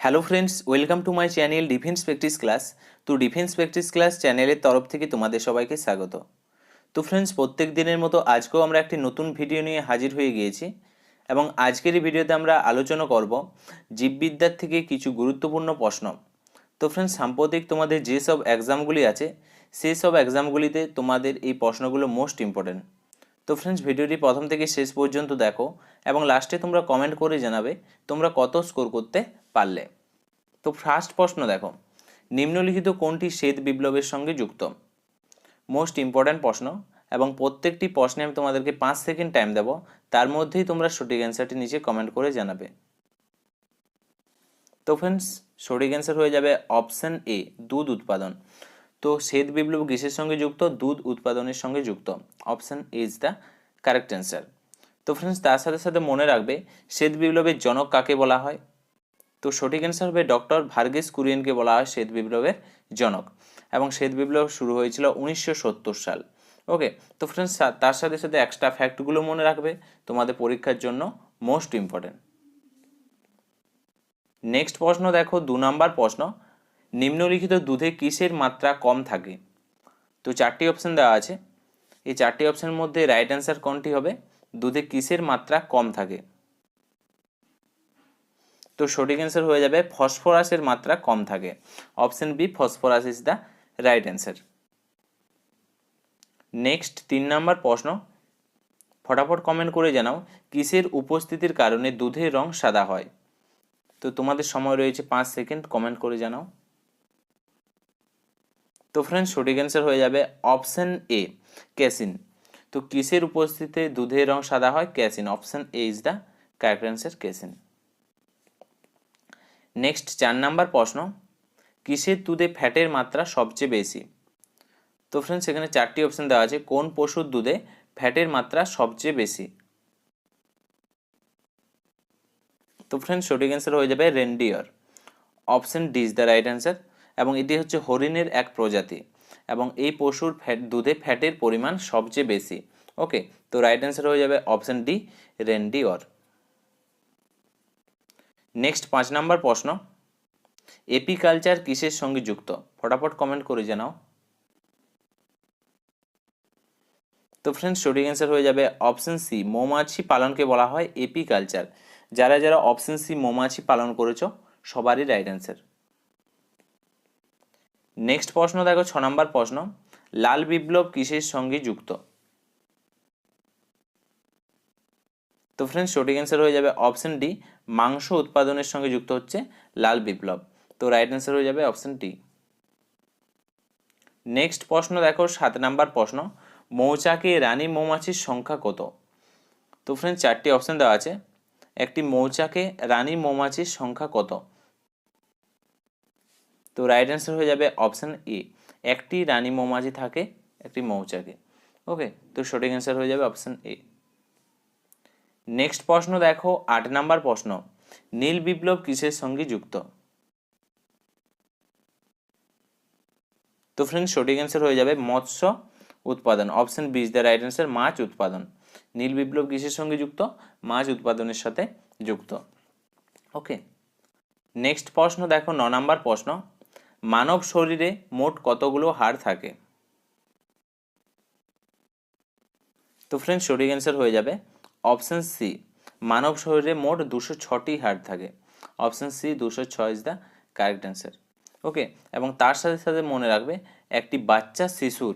Hello friends welcome to my channel defence practice class তো defence practice class চ্যানেলের তরফ থেকে তোমাদের সবাইকে স্বাগত। তো ফ্রেন্ডস প্রত্যেক দিনের মতো আজকেও আমরা একটি নতুন ভিডিও নিয়ে হাজির হয়ে গিয়েছি এবং আজকের ভিডিওতে আমরা আলোচনা করব জীববিদ্যার থেকে কিছু গুরুত্বপূর্ণ প্রশ্ন। তো ফ্রেন্ডস সাম্প্রতিক তোমাদের যেসব এক্সামগুলি আছে সেই সব এক্সামগুলিতে তোমাদের এই প্রশ্নগুলো মোস্ট ইম্পর্টেন্ট তো ফ্রেন্ডস ভিডিওটি প্রথম থেকে শেষ পর্যন্ত দেখো এবং লাস্টে তোমরা কমেন্ট করে জানাবে তোমরা কত স্কোর করতে পারলে। তো ফার্স্ট প্রশ্ন দেখো, নিম্নলিখিত কোনটি শ্বেত বিপ্লবের সঙ্গে যুক্ত? মোস্ট ইম্পর্ট্যান্ট প্রশ্ন, এবং প্রত্যেকটি প্রশ্নে আমি তোমাদেরকে পাঁচ সেকেন্ড টাইম দেবো, তার মধ্যেই তোমরা সঠিক অ্যান্সারটি নিচে কমেন্ট করে জানাবে। তো ফ্রেন্ডস সঠিক অ্যান্সার হয়ে যাবে অপশন এ দুধ উৎপাদন। তো শ্বেত বিপ্লব কিসের সঙ্গে যুক্ত? দুধ উৎপাদনের সঙ্গে যুক্ত। Option A is the correct answer তো ফ্রেন্ডস তার সাথে সাথে মনে রাখবে, শ্বেত বিপ্লবের জনক কাকে বলা হয়? তো সঠিক অ্যান্সার হবে ডক্টর ভার্গেস কুরিয়েনকে বলা হয় শ্বেত বিপ্লবের জনক এবং শ্বেত বিপ্লব শুরু হয়েছিল উনিশশো সত্তর সাল। ওকে তো ফ্রেন্ডস তার সাথে সাথে এক্সট্রা ফ্যাক্টগুলো মনে রাখবে। তোমাদের পরীক্ষার জন্য মোস্ট ইম্পর্টেন্ট নেক্সট প্রশ্ন দেখো, দু নাম্বার প্রশ্ন। নিম্নলিখিত দুধে কিসের মাত্রা কম থাকে? তো চারটি অপশান দেওয়া আছে। এই চারটি অপশানের মধ্যে রাইট অ্যান্সার কোনটি হবে? দুধে কিসের মাত্রা কম থাকে? তো সঠিক অ্যান্সার হয়ে যাবে, ফসফরাসের মাত্রা কম থাকে। Option B phosphorus is the right answer next তিন নাম্বার প্রশ্ন। ফটাফট কমেন্ট করে জানাও, কিসের উপস্থিতির কারণে দুধের রং সাদা হয়? তো তোমাদের সময় রয়েছে পাঁচ সেকেন্ড কমেন্ট করে জানাও। তো ফ্রেন্ডস সঠিক অ্যান্সার হয়ে যাবে অপশন এ ক্যাসিন তো কিসের উপস্থিতিতে দুধের রং সাদা হয়? Casein option A is the correct answer casein next চার নাম্বার প্রশ্ন, কিসের দুধে ফ্যাটের মাত্রা সবচেয়ে বেশি? তো ফ্রেন্ডস এখানে চারটি অপশন দেওয়া আছে, কোন পশুর দুধে ফ্যাটের মাত্রা সবচেয়ে বেশি? তো ফ্রেন্ডস সঠিক অ্যান্সার হয়ে যাবে reindeer option D is the right answer এবং এটি হচ্ছে হরিণের এক প্রজাতি এবং এই পশুর ফ্যাট, দুধে ফ্যাটের পরিমাণ সবচেয়ে বেশি। ওকে তো রাইট অ্যান্সার হয়ে যাবে অপশন ডি রেন্ডিওর নেক্সট পাঁচ নাম্বার প্রশ্ন। এপিকালচার কিসের সঙ্গে যুক্ত? ফটাফট কমেন্ট করে জানাও। তো ফ্রেন্ডস সঠিক অ্যান্সার হয়ে যাবে অপশন সি মৌমাছি পালনকে বলা হয় এপিকালচার যারা যারা অপশন সি মৌমাছি পালন করেছ, সবারই রাইট অ্যান্সার নেক্সট প্রশ্ন দেখো, ছ নম্বর প্রশ্ন। লাল বিপ্লব কিসের সঙ্গে যুক্ত? তো ফ্রেন্ডস সঠিক অ্যান্সার হয়ে যাবে অপশন ডি মাংস উৎপাদনের সঙ্গে যুক্ত হচ্ছে লাল বিপ্লব। তো রাইট অ্যান্সার হয়ে যাবে অপশান টি নেক্সট প্রশ্ন দেখো, সাত নাম্বার প্রশ্ন। মৌচাকে রানী মৌমাছির সংখ্যা কত? তো ফ্রেন্ড চারটি অপশন দেওয়া আছে। একটি মৌচাকে রানী মৌমাছির সংখ্যা কত? তো রাইট অ্যান্সার হয়ে যাবে অপশন এ একটি রানী মৌমাছি থাকে, একটি মৌচাকে। ওকে তো সঠিক অ্যান্সার হয়ে যাবে অপশান এ নেক্সট প্রশ্ন দেখো, আট নাম্বার প্রশ্ন। নীল বিপ্লব কিসের সঙ্গে যুক্ত? তো ফ্রেন্ডস সঠিক অ্যান্সার হয়ে যাবে মৎস্য উৎপাদন। Option B is the right answer মাছ উৎপাদন। নীল বিপ্লব কিসের সঙ্গে যুক্ত? মাছ উৎপাদনের সাথে যুক্ত। ওকে নেক্সট প্রশ্ন দেখো, ন নাম্বার প্রশ্ন। মানব শরীরে মোট কতগুলো হাড় থাকে? তো ফ্রেন্ডস সঠিক অ্যান্সার হয়ে যাবে অপশন সি মানব শরীরে মোট দুশো ছটি হাড় থাকে। অপশন সি দুশো ছয় is the correct answer okay এবং তার সাথে সাথে মনে রাখবে, একটি বাচ্চা শিশুর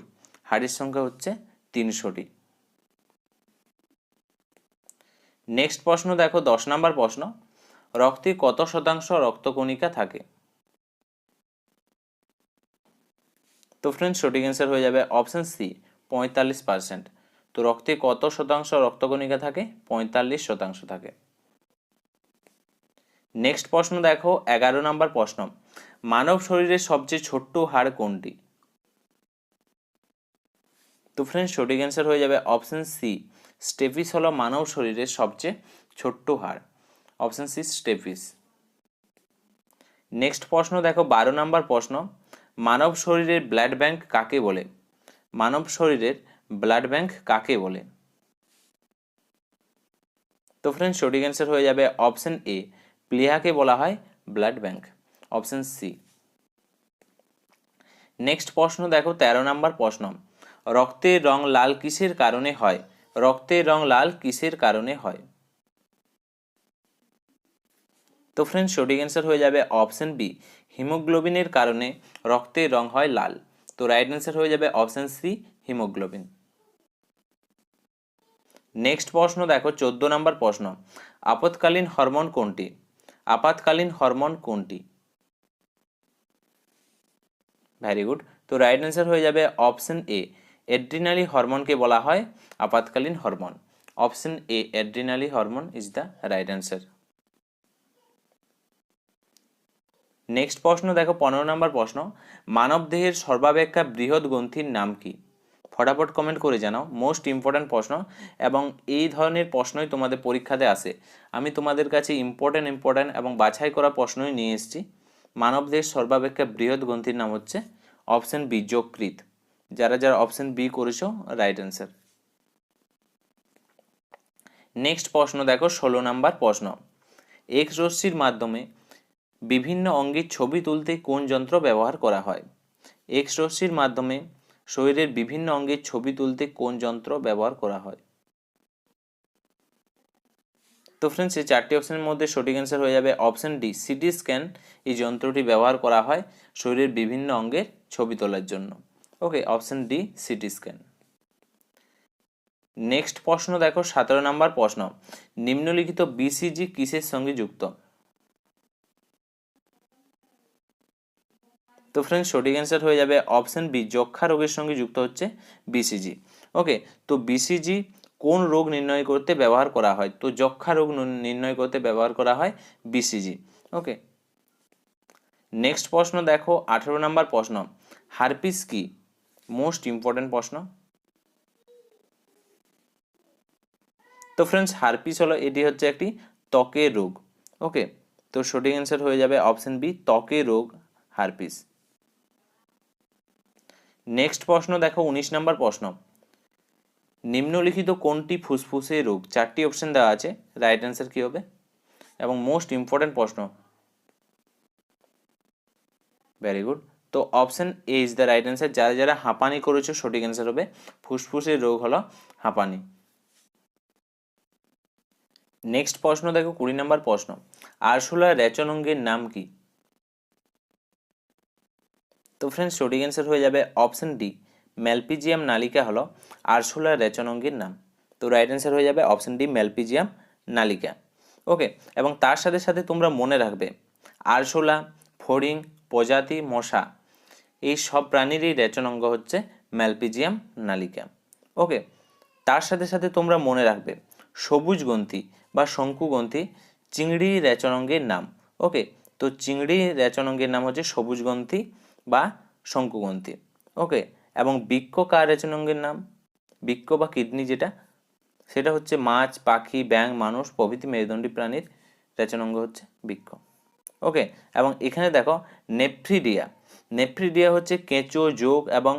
হাড়ের সংখ্যা হচ্ছে তিনশোটি। নেক্সট প্রশ্ন দেখো, দশ নম্বর প্রশ্ন। রক্তে কত শতাংশ রক্তকণিকা থাকে? তো ফ্রেন্ডস সঠিক অ্যান্সার হয়ে যাবে অপশন সি পঁয়তাল্লিশ পার্সেন্ট তো রক্তে কত শতাংশ রক্তকণিকা থাকে? পঁয়তাল্লিশ শতাংশ থাকে। নেক্সট প্রশ্ন দেখো, এগারো নম্বর প্রশ্ন। মানব শরীরের সবচেয়ে ছোট্ট হাড় কোনটি? তো ফ্রেন্ডস সঠিক অ্যান্সার হয়ে যাবে অপশন সি স্টেফিস হলো মানব শরীরের সবচেয়ে ছোট্ট হাড়। Option C স্টেফিস। নেক্সট প্রশ্ন দেখো, বারো নম্বর প্রশ্ন। মানব শরীরের ব্লাড ব্যাংক কাকে বলে? মানব শরীরের ব্লাড ব্যাংক কাকে বলে? তো ফ্রেন্ডস সঠিক অ্যান্সার হয়ে যাবে অপশন এ প্লিহাকে বলা হয় blood bank option C next প্রশ্ন দেখো, তেরো নাম্বার প্রশ্ন। রক্তের রং লাল কিসের কারণে হয়? রক্তের রং লাল কিসের কারণে হয়? তো ফ্রেন্ডস সঠিক অ্যান্সার হয়ে যাবে অপশন বি হিমোগ্লোবিনের কারণে রক্তের রং হয় লাল। তো রাইট অ্যান্সার হয়ে যাবে অপশন সি হিমোগ্লোবিন। নেক্সট প্রশ্ন দেখো, চোদ্দ নম্বর প্রশ্ন। আপৎকালীন হরমোন কোনটি? আপাতকালীন হরমোন কোনটি? ভেরি গুড তো রাইট অ্যান্সার হয়ে যাবে অপশন এ এড্রিনালি হরমোনকে বলা হয় আপাতকালীন hormone. Option A adrenaline hormone is the right answer next প্রশ্ন দেখো, পনেরো নম্বর প্রশ্ন। মানব দেহের সর্বাপেক্ষা বৃহৎ গ্রন্থির নাম কি? ফটাফট কমেন্ট করে জানাও। মোস্ট ইম্পর্ট্যান্ট প্রশ্ন এবং এই ধরনের প্রশ্নই তোমাদের পরীক্ষাতে আসে। আমি তোমাদের কাছে ইম্পর্ট্যান্ট ইম্পর্ট্যান্ট এবং বাছাই করা প্রশ্নই নিয়ে এসেছি। মানব দেহের সর্বাপেক্ষা বৃহৎ গ্রন্থির নাম হচ্ছে অপশন বি যকৃত যারা যারা অপশন বি করেছ রাইট অ্যান্সার নেক্সট প্রশ্ন দেখো, ষোলো নাম্বার প্রশ্ন। এক্স রশ্মির মাধ্যমে বিভিন্ন অঙ্গের ছবি তুলতে কোন যন্ত্র ব্যবহার করা হয়? এক্স রশ্মির মাধ্যমে শরীরের বিভিন্ন অঙ্গের ছবি তুলতে কোন যন্ত্র ব্যবহার করা হয়? তো ফ্রেন্ডস এই চারটি অপশনের মধ্যে সঠিক অ্যান্সার হয়ে যাবে অপশন ডি সিটি স্ক্যান এই যন্ত্রটি ব্যবহার করা হয় শরীরের বিভিন্ন অঙ্গের ছবি তোলার জন্য। Okay option D CT scan next প্রশ্ন দেখো, সতেরো নম্বর প্রশ্ন। নিম্নলিখিত বিসিজি কিসের সঙ্গে যুক্ত? তো ফ্রেন্ডস সঠিক অ্যান্সার হয়ে যাবে অপশন বি যক্ষা রোগের সঙ্গে যুক্ত হচ্ছে বিসিজি ওকে তো বিসিজি কোন রোগ নির্ণয় করতে ব্যবহার করা হয়? তো যক্ষা রোগ নির্ণয় করতে ব্যবহার করা হয় বিসিজি ওকে নেক্সট প্রশ্ন দেখো, আঠেরো নম্বর প্রশ্ন। হারপিস কি? মোস্ট ইম্পর্টেন্ট প্রশ্ন। তো ফ্রেন্ডস হারপিস হলো, এটি হচ্ছে একটি ত্বকের রোগ। ওকে তো সঠিক অ্যান্সার হয়ে যাবে অপশন বি ত্বকের রোগ, হারপিস। নেক্সট প্রশ্ন, দেখো উনিশ নম্বর প্রশ্ন। নিম্নলিখিত কোনটি ফুসফুসের রোগ চারটি অপশন দেওয়া আছে রাইট অ্যান্সার কি হবে? এবং মোস্ট ইম্পর্টেন্ট প্রশ্ন। ভেরি গুড তো option A is the right answer যারা যারা হাঁপানি করেছ, সঠিক অ্যান্সার হবে। ফুসফুসের রোগ হলো হাঁপানি। নেক্সট প্রশ্ন, দেখো কুড়ি নম্বর প্রশ্ন। আরশোলা রেচনঙ্গের নাম কি? তো ফ্রেন্ডস সঠিক অ্যান্সার হয়ে যাবে অপশন ডি ম্যালপিজিয়াম নালিকা হলো আরশোলা রেচনঙ্গের নাম। তো রাইট অ্যান্সার হয়ে যাবে অপশন ডি ম্যালপিজিয়াম নালিকা ওকে এবং তার সাথে সাথে তোমরা মনে রাখবে, আরশোলা, ফড়িং, প্রজাতি, মশা, এই সব প্রাণীরই রেচনাঙ্গ হচ্ছে ম্যালপিজিয়াম নালিকা ওকে তার সাথে সাথে তোমরা মনে রাখবে, সবুজ গ্রন্থি বা শঙ্কুগ্রন্থি চিংড়ি রেচনাঙ্গের নাম। ওকে তো চিংড়ি রেচনাঙ্গের নাম হচ্ছে সবুজ গ্রন্থি বা শঙ্কুগ্রন্থি ওকে, এবং বৃক্ষ কার রেচনাঙ্গের নাম? বৃক্ষ বা কিডনি যেটা, সেটা হচ্ছে মাছ, পাখি, ব্যাঙ, মানুষ, প্রভৃতি মেরুদণ্ডী প্রাণীর রেচনাঙ্গ হচ্ছে বৃক্ষ। ওকে, এবং এখানে দেখো নেফ্রিডিয়া নেফ্রিডিয়া হচ্ছে কেঁচো, যোগ এবং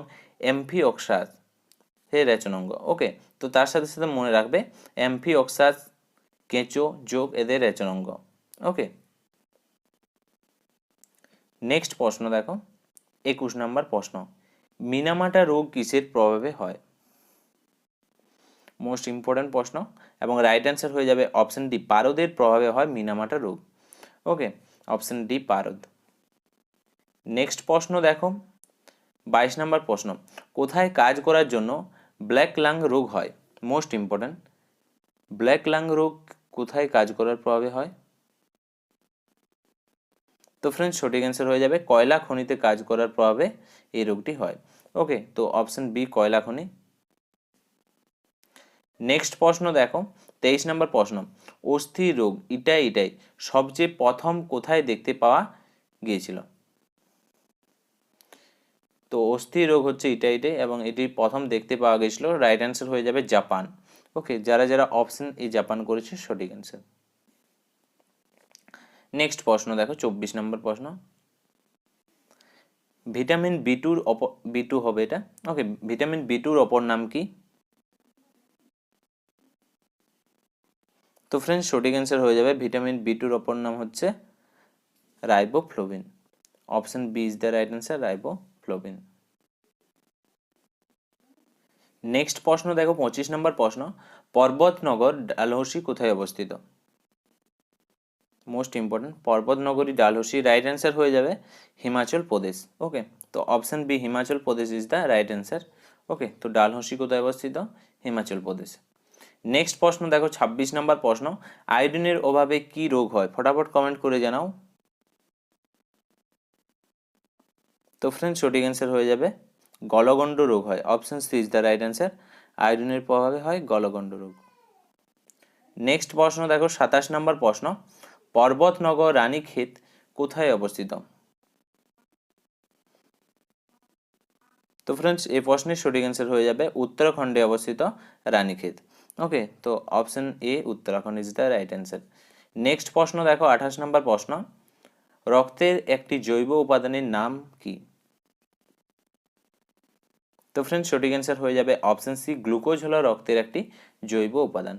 এমফি অক্সাস হে রেচনাঙ্গ। ওকে, তো তার সাথে সাথে মনে রাখবে এমফি অক্সাস কেঁচো, যোগ এদের রেচনাঙ্গ। ওকে, নেক্সট প্রশ্ন দেখো। একুশ নম্বর প্রশ্ন, মিনামাটা রোগ কিসের প্রভাবে হয়? মোস্ট ইম্পর্ট্যান্ট প্রশ্ন, এবং রাইট অ্যান্সার হয়ে যাবে অপশন ডি পারদের প্রভাবে হয় মিনামাটা রোগ। ওকে অপশন ডি পারদ। নেক্সট প্রশ্ন দেখো, বাইশ নম্বর প্রশ্ন, কোথায় কাজ করার জন্য ব্ল্যাক লাং রোগ হয়? মোস্ট ইম্পর্ট্যান্ট ব্ল্যাক লাং রোগ কোথায় কাজ করার প্রভাবে হয়? তো ফ্রেন্ডস সঠিক অ্যান্সার হয়ে যাবে, কয়লা খনিতে কাজ করার প্রভাবে এই রোগটি হয়। ওকে তো অপশন বি কয়লা খনি। নেক্সট প্রশ্ন দেখো, তেইশ নম্বর প্রশ্ন। অস্থি রোগ ইটাই ইটাই সবচেয়ে প্রথম কোথায় দেখতে পাওয়া গিয়েছিল? তো অস্থি রোগ হচ্ছে ইটা ইটাই এবং এটি প্রথম দেখতে পাওয়া গেছিল রাইট অ্যান্সার হয়ে যাবে জাপান। ওকে যারা যারা অপশন এই জাপান করেছে, সঠিক অ্যান্সার নেক্সট প্রশ্ন দেখো, চব্বিশ নম্বর প্রশ্ন। ভিটামিন বি টুর অপর বি টু হবে এটা? ওকে ভিটামিন বি টুর অপর নাম কি? তো ফ্রেন্ডস সঠিক অ্যান্সার হয়ে যাবে। ভিটামিন বি টুর অপর নাম হচ্ছে riboflavin. Option B is the right answer riboflavin. Next প্রশ্ন দেখো, পঁচিশ নম্বর প্রশ্ন। পর্বতনগর, ডালহৌসি কোথায় অবস্থিত? মোস্ট ইম্পর্টেন্ট পর্বতনগরী ডালহৌসি রাইট অ্যান্সার হয়ে যাবে হিমাচল প্রদেশ ওকে তো option B Himachal Pradesh is the right answer okay তো ডালহৌসি কোথায় অবস্থিত? হিমাচল প্রদেশ। নেক্সট প্রশ্ন, দেখো ছাব্বিশ নম্বর প্রশ্ন আয়োডিনের অভাবে কি রোগ হয়? ফটাফট কমেন্ট করে জানাও। তো ফ্রেন্ড সঠিক অ্যান্সার হয়ে যাবে, গলগণ্ড রোগ হয়। Option C is the right answer আয়োডিনের প্রভাবে হয় গলগণ্ড রোগ। নেক্সট প্রশ্ন, দেখো সাতাশ নম্বর প্রশ্ন পর্বতনগর রানীক্ষেত কোথায় অবস্থিত? তো ফ্রেন্ডস এই প্রশ্নের সঠিক অ্যান্সার হয়ে যাবে উত্তরাখণ্ডে অবস্থিত রানীক্ষেত। ওকে তো option A Uttarakhand is the right answer next প্রশ্ন দেখো, আঠাশ নম্বর প্রশ্ন। রক্তের একটি জৈব উপাদানের নাম কি? তো ফ্রেন্ডস সঠিক অ্যান্সার হয়ে যাবে অপশন সি গ্লুকোজ হলো রক্তের একটি জৈব উপাদান।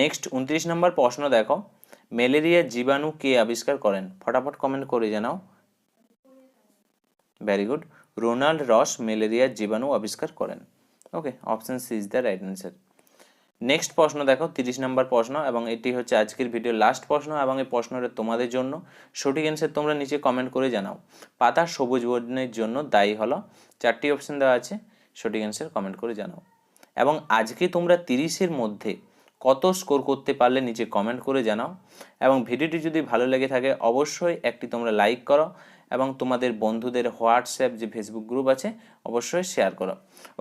নেক্সট উনত্রিশ নম্বর প্রশ্ন দেখো। ম্যালেরিয়ার জীবাণু কে আবিষ্কার করেন? ফটাফট কমেন্ট করে জানাও। ভেরি গুড রোনাল্ড রস ম্যালেরিয়ার জীবাণু আবিষ্কার করেন। Okay option C is the right answer next প্রশ্ন দেখো, তিরিশ নম্বর প্রশ্ন এবং এটি হচ্ছে আজকের ভিডিও লাস্ট প্রশ্ন এবং এই প্রশ্নটা তোমাদের জন্য। সঠিক অ্যান্সার তোমরা নিচে কমেন্ট করে জানাও। পাতার সবুজ বর্ণের জন্য দায়ী হলো। চারটি অপশন দেওয়া আছে, সঠিক অ্যান্সার কমেন্ট করে জানাও। এবং আজকে তোমরা তিরিশের মধ্যে কত স্কোর করতে পারলে নিচে কমেন্ট করে জানাও। এবং ভিডিওটি যদি ভালো লেগে থাকে, অবশ্যই একটি তোমরা লাইক করো এবং তোমাদের বন্ধুদের হোয়াটসঅ্যাপ যে ফেসবুক গ্রুপ আছে, অবশ্যই শেয়ার করো।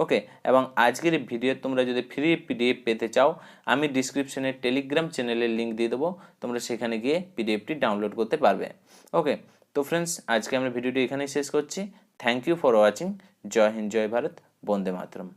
ওকে এবং আজকের ভিডিও তোমরা যদি ফ্রি পিডিএফ পেতে চাও, আমি ডিসক্রিপশনে টেলিগ্রাম চ্যানেলের লিঙ্ক দিয়ে দেবো, তোমরা সেখানে গিয়ে পিডিএফটি ডাউনলোড করতে পারবে। ওকে তো ফ্রেন্ডস আজকে আমরা ভিডিওটি এখানেই শেষ করছি। থ্যাংক ইউ ফর ওয়াচিং জয় হিন্দ, জয় ভারত। বন্দে মাতরম।